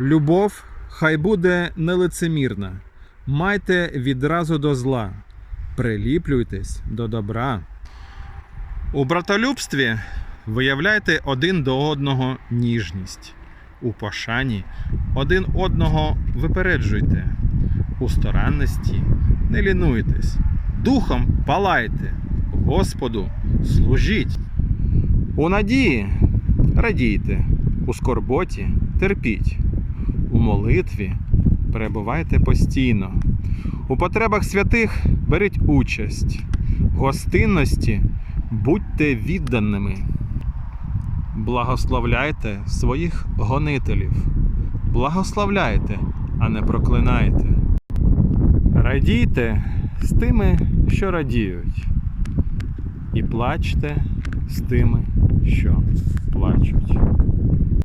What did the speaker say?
Любов хай буде нелицемірна. Майте відразу до зла, приліплюйтесь до добра. У братолюбстві виявляйте один до одного ніжність. У пошані один одного випереджуйте. У старанності не лінуйтесь. Духом палайте, Господу служіть. У надії радійте, у скорботі терпіть, у молитві перебувайте постійно. У потребах святих беріть участь, в гостинності будьте відданими. Благословляйте своїх гонителів. Благословляйте, а не проклинайте. Радійте з тими, що радіють, і плачте з тими, що плачуть.